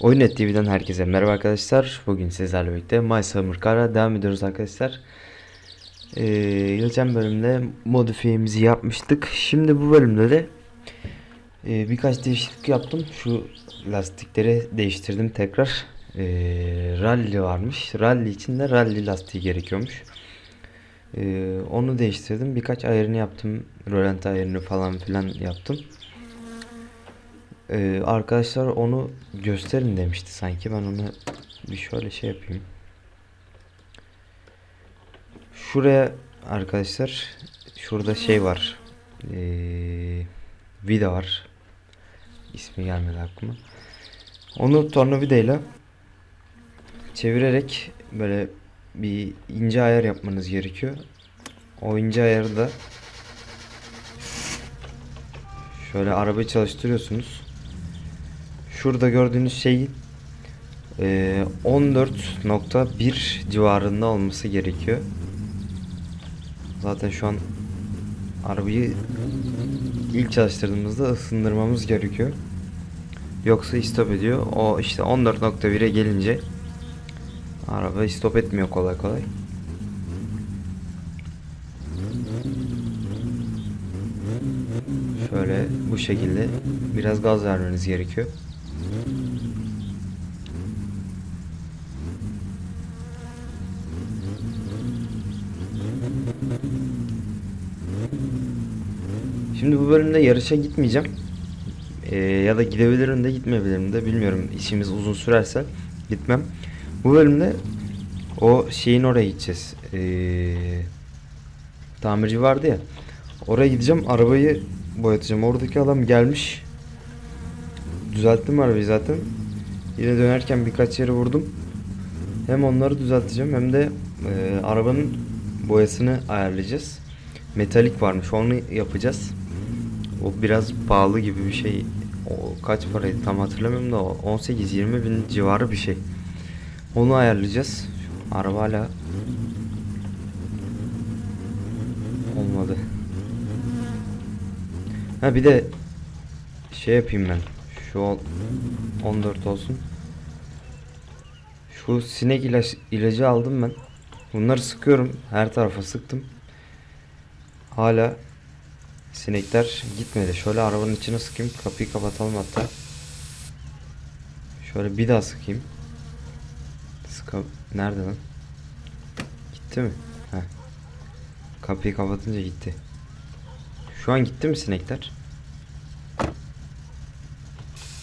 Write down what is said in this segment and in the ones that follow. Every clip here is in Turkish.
Oyunet TV'den herkese merhaba arkadaşlar. Bugün sizlerle birlikte My Summer Car'a devam ediyoruz arkadaşlar. Ee, geçen bölümde modifiyemizi yapmıştık. Şimdi bu bölümde de e, birkaç değişiklik yaptım. Şu lastikleri değiştirdim tekrar. Ee, rally varmış. Rally için de rally lastiği gerekiyormuş. Ee, onu değiştirdim. Birkaç ayarını yaptım. Rölanti ayarını falan filan yaptım. Ee, arkadaşlar onu gösterin demişti sanki. Ben onu bir şöyle şey yapayım. Şuraya arkadaşlar şurada şey var. Ee, vida var. İsmi gelmedi aklıma. Onu tornavidayla çevirerek böyle bir ince ayar yapmanız gerekiyor. O ince ayarı da şöyle arabayı çalıştırıyorsunuz. Şurada gördüğünüz şeyin e, 14.1 civarında olması gerekiyor. Zaten şu an arabayı ilk çalıştırdığımızda ısındırmamız gerekiyor. Yoksa stop ediyor. O işte 14.1'e gelince araba stop etmiyor kolay kolay. Şöyle bu şekilde biraz gaz vermeniz gerekiyor. Şimdi bu bölümde yarışa gitmeyeceğim. Ee, ya da gidebilirim de gitmeyebilirim de bilmiyorum. İşimiz uzun sürerse gitmem. Bu bölümde o şeyin oraya gideceğiz. Ee, tamirci vardı ya. Oraya gideceğim. Arabayı boyatacağım. Oradaki adam gelmiş. Düzelttim arabayı zaten. Yine dönerken birkaç yere vurdum. Hem onları düzelteceğim hem de e, arabanın boyasını ayarlayacağız. Metalik varmış onu yapacağız. O biraz pahalı gibi bir şey. O kaç paraydı tam hatırlamıyorum da 18-20 bin civarı bir şey. Onu ayarlayacağız. Araba hala olmadı. Ha bir de şey yapayım ben. Şu ol- 14 olsun. Şu sinek ilaç, ilacı aldım ben. Bunları sıkıyorum. Her tarafa sıktım. Hala sinekler gitmedi. Şöyle arabanın içine sıkayım. Kapıyı kapatalım hatta. Şöyle bir daha sıkayım. Sıka... Nerede lan? Gitti mi? Heh. Kapıyı kapatınca gitti. Şu an gitti mi sinekler?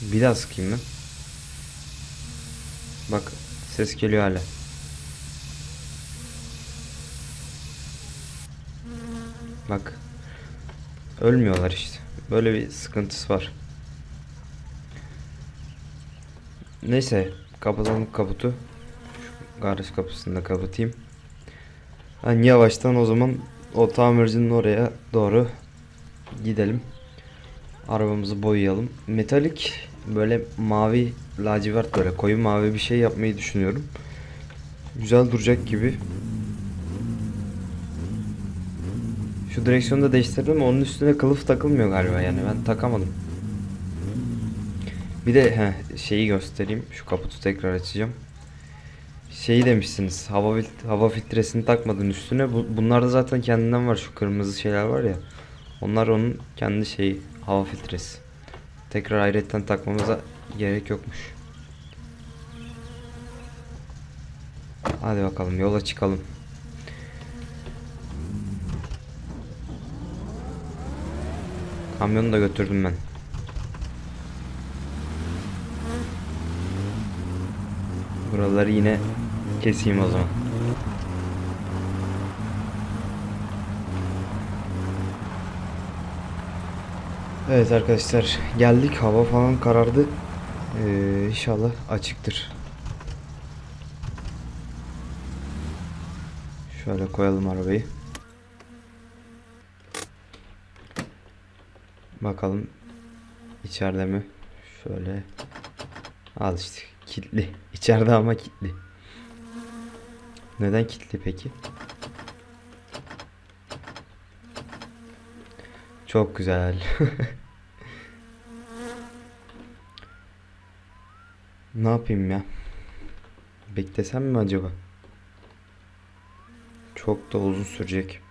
Bir daha sıkayım ben. Bak ses geliyor hala. Bak. Ölmüyorlar işte. Böyle bir sıkıntısı var. Neyse kapatalım kaputu. Şu garaj kapısını da kapatayım. Ben yavaştan o zaman o tamircinin oraya doğru gidelim. Arabamızı boyayalım. Metalik böyle mavi lacivert böyle koyu mavi bir şey yapmayı düşünüyorum. Güzel duracak gibi. Şu direksiyonu da değiştirdim ama onun üstüne kılıf takılmıyor galiba yani ben takamadım. Bir de heh, şeyi göstereyim. Şu kaputu tekrar açacağım. Şeyi demişsiniz. Hava hava filtresini takmadın üstüne. Bu, bunlarda zaten kendinden var şu kırmızı şeyler var ya. Onlar onun kendi şeyi hava filtresi. Tekrar ayrıyetten takmamıza gerek yokmuş. Hadi bakalım yola çıkalım. Kamyonu da götürdüm ben. Buraları yine keseyim o zaman. Evet arkadaşlar geldik hava falan karardı. Ee, inşallah açıktır. Şöyle koyalım arabayı. Bakalım içeride mi? Şöyle al işte kilitli. İçeride ama kilitli. Neden kilitli peki? Çok güzel. Ne yapayım ya? Beklesem mi acaba? Çok da uzun sürecek.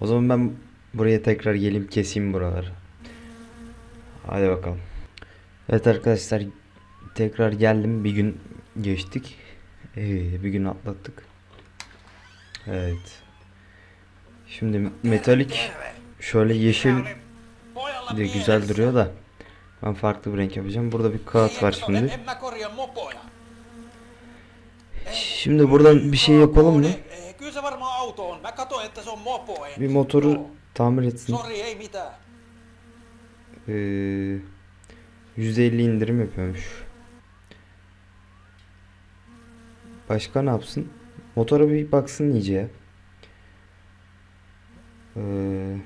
O zaman ben buraya tekrar geleyim keseyim buraları. Hadi bakalım. Evet arkadaşlar tekrar geldim. Bir gün geçtik. Ee, bir gün atlattık. Evet. Şimdi metalik şöyle yeşil de güzel duruyor da ben farklı bir renk yapacağım. Burada bir kağıt var şimdi. Şimdi buradan bir şey yapalım mı? Bir motoru. Tamir etsin. Ee, %50 indirim yapıyormuş. Başka ne yapsın? Motora bir baksın iyice. Ee,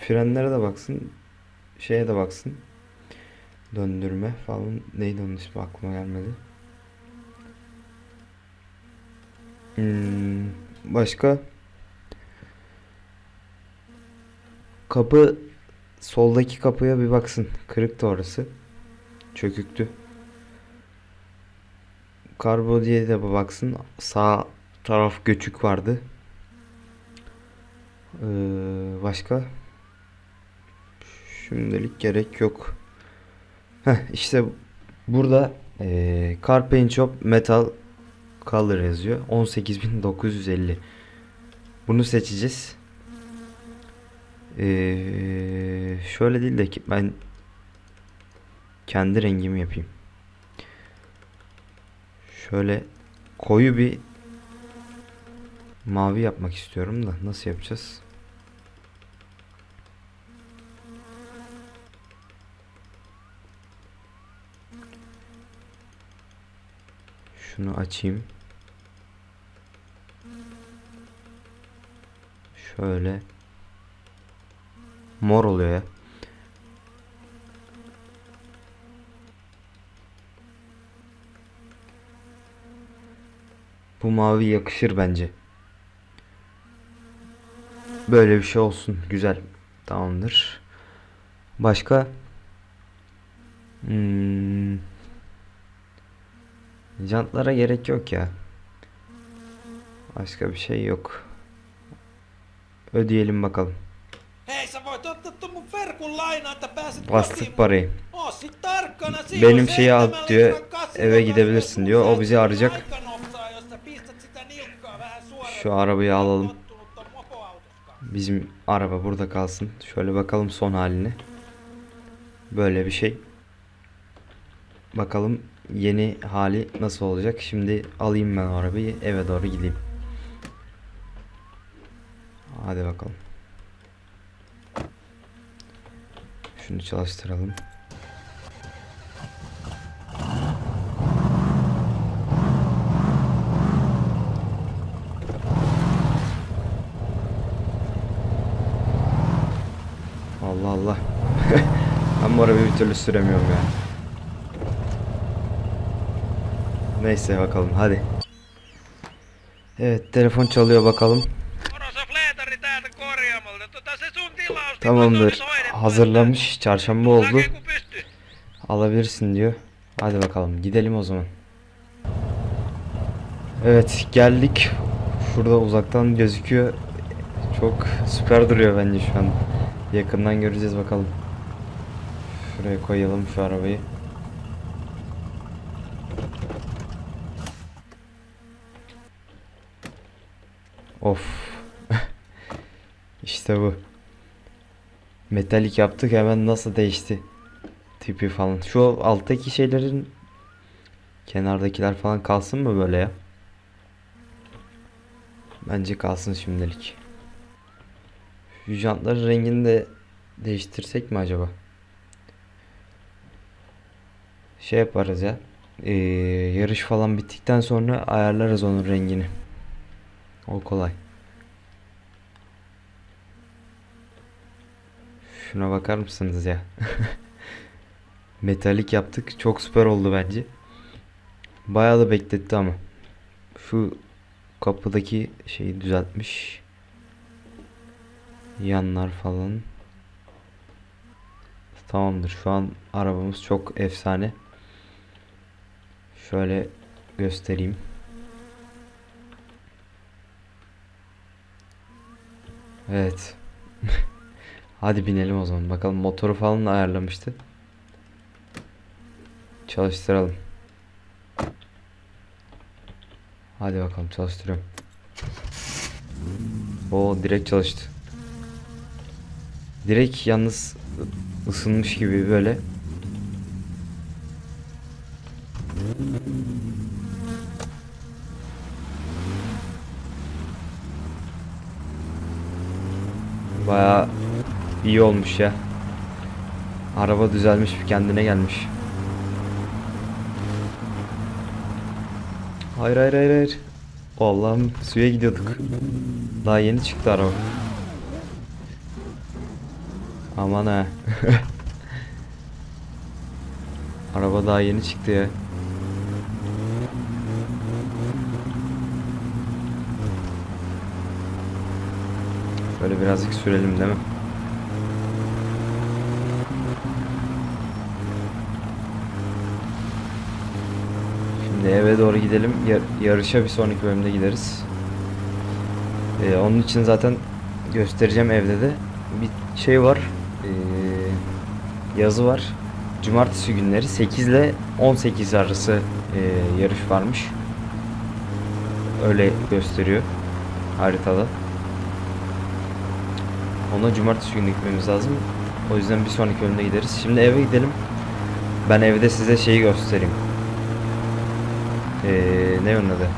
frenlere de baksın. Şeye de baksın. Döndürme falan. Neydi onun ismi aklıma gelmedi. Hmm, başka? Kapı Soldaki kapıya bir baksın. Kırıktı orası. Çöküktü. Karbo diye de bir baksın. Sağ taraf göçük vardı. Ee, başka? Şimdilik gerek yok. Heh, işte burada ee, Car Paint Shop Metal Color yazıyor. 18950. Bunu seçeceğiz. Ee, şöyle değil de ki ben kendi rengimi yapayım. Şöyle koyu bir mavi yapmak istiyorum da nasıl yapacağız? Şunu açayım. Şöyle Mor oluyor ya. Bu mavi yakışır bence. Böyle bir şey olsun. Güzel. Tamamdır. Başka? Hmm. Jantlara gerek yok ya. Başka bir şey yok. Ödeyelim bakalım. Hei, sä voit ottaa mun verkun lainaa, että pääset Bastık parayı. Oo, sit tarkkana Benim şeyi al diyor, eve gidebilirsin diyor. O bizi arayacak. Şu arabayı alalım. Bizim araba burada kalsın. Şöyle bakalım son haline. Böyle bir şey. Bakalım yeni hali nasıl olacak. Şimdi alayım ben arabayı eve doğru gideyim. Hadi bakalım. Şunu çalıştıralım. Allah Allah. ben bu arabayı bir türlü süremiyorum ya. Neyse bakalım hadi. Evet telefon çalıyor bakalım. Tamamdır. Hazırlamış. Çarşamba oldu. Alabilirsin diyor. Hadi bakalım gidelim o zaman. Evet geldik. Şurada uzaktan gözüküyor. Çok süper duruyor bence şu an. Yakından göreceğiz bakalım. Şuraya koyalım şu arabayı. Of. işte bu. Metalik yaptık hemen nasıl değişti tipi falan. Şu alttaki şeylerin kenardakiler falan kalsın mı böyle ya? Bence kalsın şimdilik. Şu jantların rengini de değiştirsek mi acaba? Şey yaparız ya. Ee, yarış falan bittikten sonra ayarlarız onun rengini. O kolay. Şuna bakar mısınız ya? Metalik yaptık. Çok süper oldu bence. Bayağı da bekletti ama. Şu kapıdaki şeyi düzeltmiş. Yanlar falan. Tamamdır. Şu an arabamız çok efsane. Şöyle göstereyim. Evet. Hadi binelim o zaman. Bakalım motoru falan da ayarlamıştı. Çalıştıralım. Hadi bakalım çalıştırıyorum. O direkt çalıştı. Direkt yalnız ısınmış gibi böyle. Baya iyi olmuş ya. Araba düzelmiş, kendine gelmiş. Hayır hayır hayır hayır. Allah'ım suya gidiyorduk. Daha yeni çıktı araba. Aman ha. araba daha yeni çıktı ya. Böyle birazcık sürelim değil mi? Eve doğru gidelim. Yar- yarışa bir sonraki bölümde gideriz. Ee, onun için zaten göstereceğim evde de. Bir şey var. Ee, yazı var. Cumartesi günleri 8 ile 18 arası ee, yarış varmış. Öyle gösteriyor haritada. Ona cumartesi günü gitmemiz lazım. O yüzden bir sonraki bölümde gideriz. Şimdi eve gidelim. Ben evde size şeyi göstereyim. Ee, ne onun adı?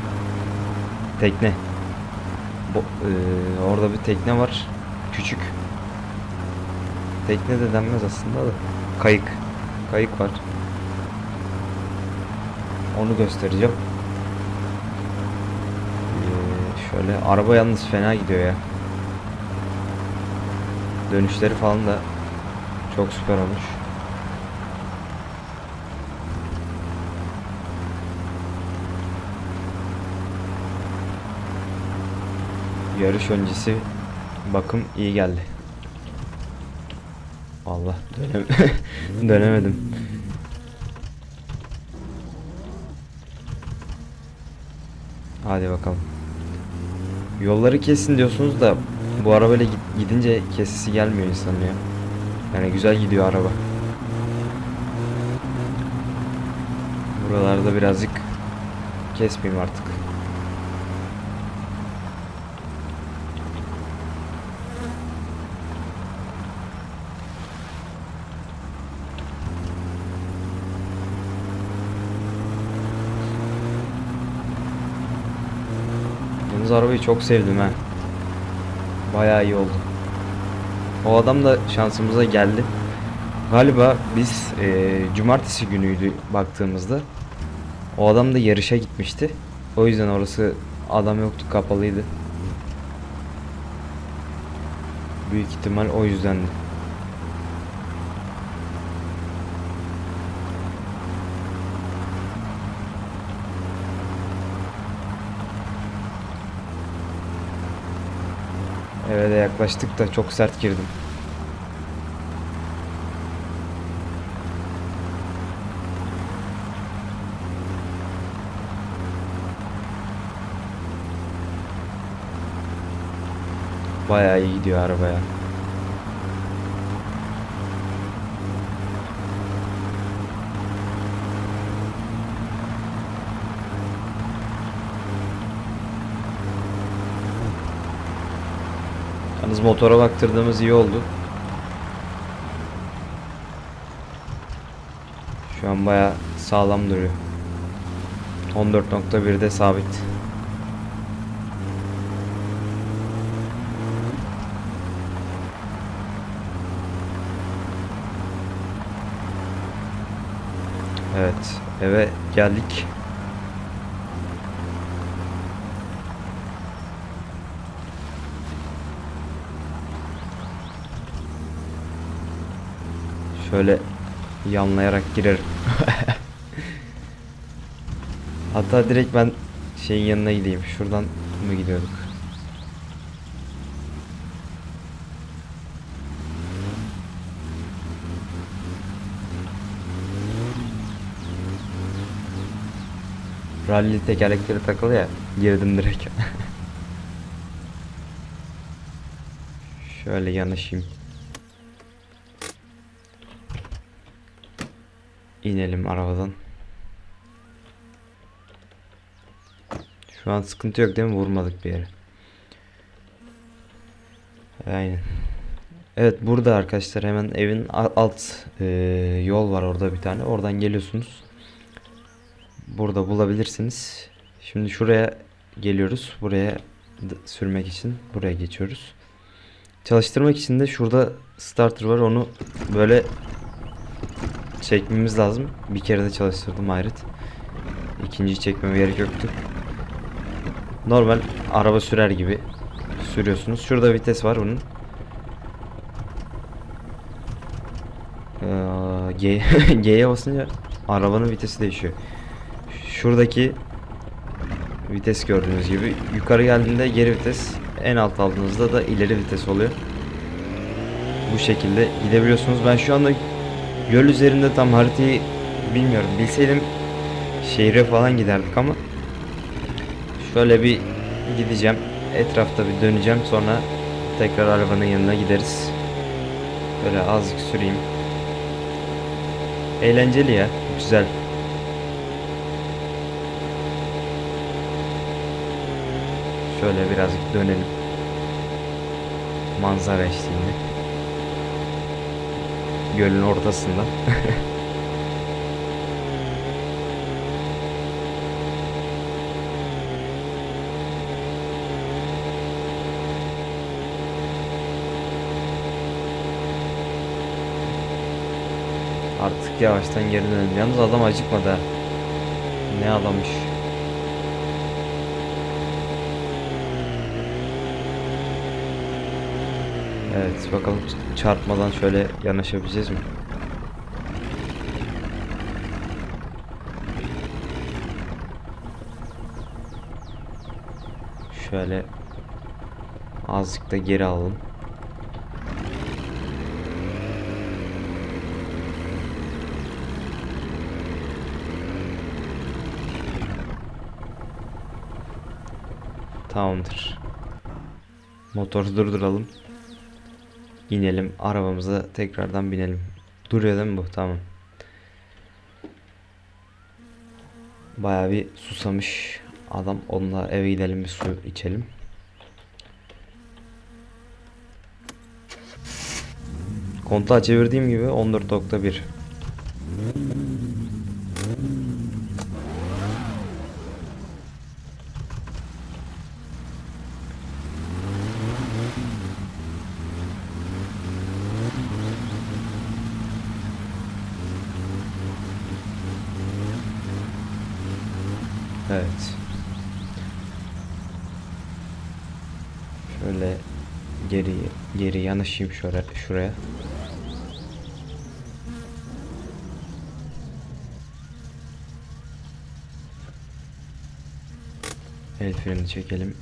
Tekne. Bo ee, orada bir tekne var. Küçük. Tekne de denmez aslında da. Kayık. Kayık var. Onu göstereceğim. Ee, şöyle araba yalnız fena gidiyor ya. Dönüşleri falan da çok süper olmuş. Yarış öncesi bakım iyi geldi. Allah dönem dönemedim. Hadi bakalım. Yolları kesin diyorsunuz da bu arabayla gidince kesisi gelmiyor insanın ya. Yani güzel gidiyor araba. Buralarda birazcık kesmeyeyim artık. Yalnız arabayı çok sevdim ha. Bayağı iyi oldu. O adam da şansımıza geldi. Galiba biz eee, cumartesi günüydü baktığımızda. O adam da yarışa gitmişti. O yüzden orası adam yoktu kapalıydı. Büyük ihtimal o yüzdendi. Eve de yaklaştık da çok sert girdim. Bayağı iyi gidiyor araba Yalnız motora baktırdığımız iyi oldu. Şu an bayağı sağlam duruyor. 14.1'de sabit. Evet, eve geldik. Şöyle yanlayarak girerim. Hatta direkt ben şeyin yanına gideyim. Şuradan mı gidiyorduk? Rally tekerlekleri takılı ya. Girdim direkt. Şöyle yanaşayım. İnelim arabadan. Şu an sıkıntı yok değil mi? Vurmadık bir yere. Aynen. Evet burada arkadaşlar hemen evin alt e, yol var orada bir tane. Oradan geliyorsunuz. Burada bulabilirsiniz. Şimdi şuraya geliyoruz. Buraya sürmek için buraya geçiyoruz. Çalıştırmak için de şurada starter var. Onu böyle çekmemiz lazım. Bir kere de çalıştırdım hayret. İkinciyi çekmeme gerek yoktu. Normal araba sürer gibi sürüyorsunuz. Şurada vites var bunun. Ee, G'ye basınca arabanın vitesi değişiyor. Şuradaki vites gördüğünüz gibi yukarı geldiğinde geri vites, en alt aldığınızda da ileri vites oluyor. Bu şekilde gidebiliyorsunuz. Ben şu anda göl üzerinde tam haritayı bilmiyorum. Bilseydim şehre falan giderdik ama şöyle bir gideceğim. Etrafta bir döneceğim. Sonra tekrar arabanın yanına gideriz. Böyle azıcık süreyim. Eğlenceli ya. Güzel. Şöyle birazcık dönelim. Manzara eşliğinde. Gölün ortasında. Artık yavaştan geri dönelim. Yalnız adam acıkmadı ha. Ne adammış. Evet bakalım çarpmadan şöyle yanaşabileceğiz mi? Şöyle azıcık da geri alalım. Tamamdır. Motoru durduralım. İnelim. Arabamıza tekrardan binelim. Duruyor değil mi bu? Tamam. Bayağı bir susamış adam. Onunla eve gidelim bir su içelim. Kontağı çevirdiğim gibi 14.1 Evet. Şöyle geri geri yanaşayım şöyle şuraya. El freni çekelim.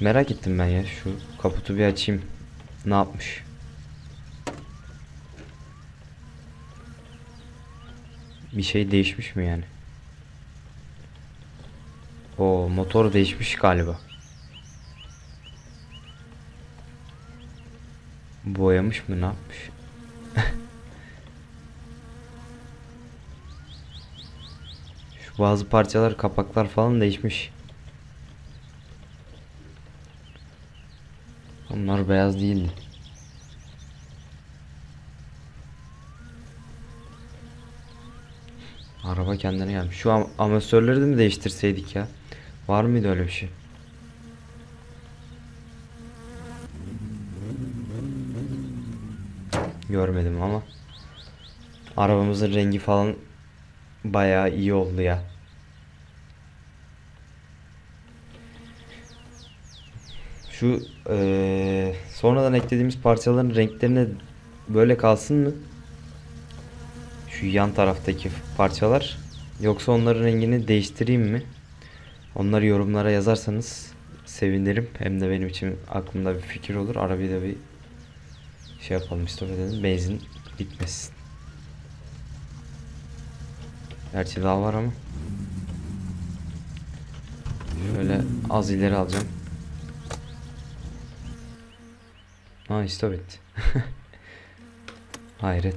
Merak ettim ben ya şu kaputu bir açayım. Ne yapmış? Bir şey değişmiş mi yani? O motor değişmiş galiba. Boyamış mı ne yapmış? Şu bazı parçalar kapaklar falan değişmiş. Onlar beyaz değildi. Araba kendine gelmiş. Şu am amatörleri de mi değiştirseydik ya? Var mıydı öyle bir şey? Görmedim ama arabamızın rengi falan bayağı iyi oldu ya. Şu eee, sonradan eklediğimiz parçaların renklerine böyle kalsın mı? Şu yan taraftaki parçalar yoksa onların rengini değiştireyim mi? Onları yorumlara yazarsanız sevinirim. Hem de benim için aklımda bir fikir olur. Arabayı da bir şey yapalım işte dedim. Benzin bitmesin. Gerçi daha var ama. Şöyle az ileri alacağım. Ha stop it. Hayret.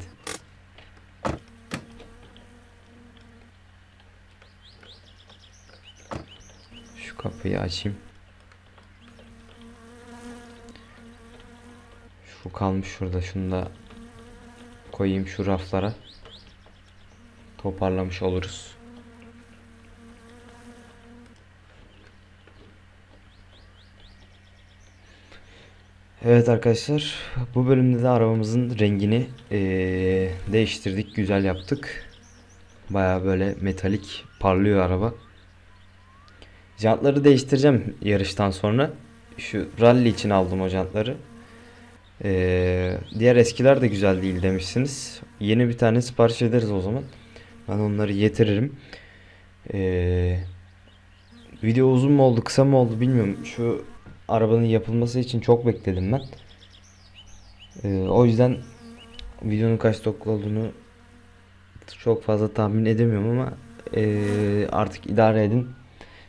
Şu kapıyı açayım. Şu kalmış şurada. Şunu da koyayım şu raflara. Toparlamış oluruz. Evet arkadaşlar, bu bölümde de arabamızın rengini eee, değiştirdik, güzel yaptık. Baya böyle metalik parlıyor araba. Jantları değiştireceğim yarıştan sonra. Şu rally için aldım o jantları. Eee, diğer eskiler de güzel değil demişsiniz. Yeni bir tane sipariş ederiz o zaman. Ben onları getiririm. Eee, video uzun mu oldu, kısa mı oldu bilmiyorum. Şu arabanın yapılması için çok bekledim ben. Eee, o yüzden videonun kaç dakika olduğunu çok fazla tahmin edemiyorum ama eee, artık idare edin.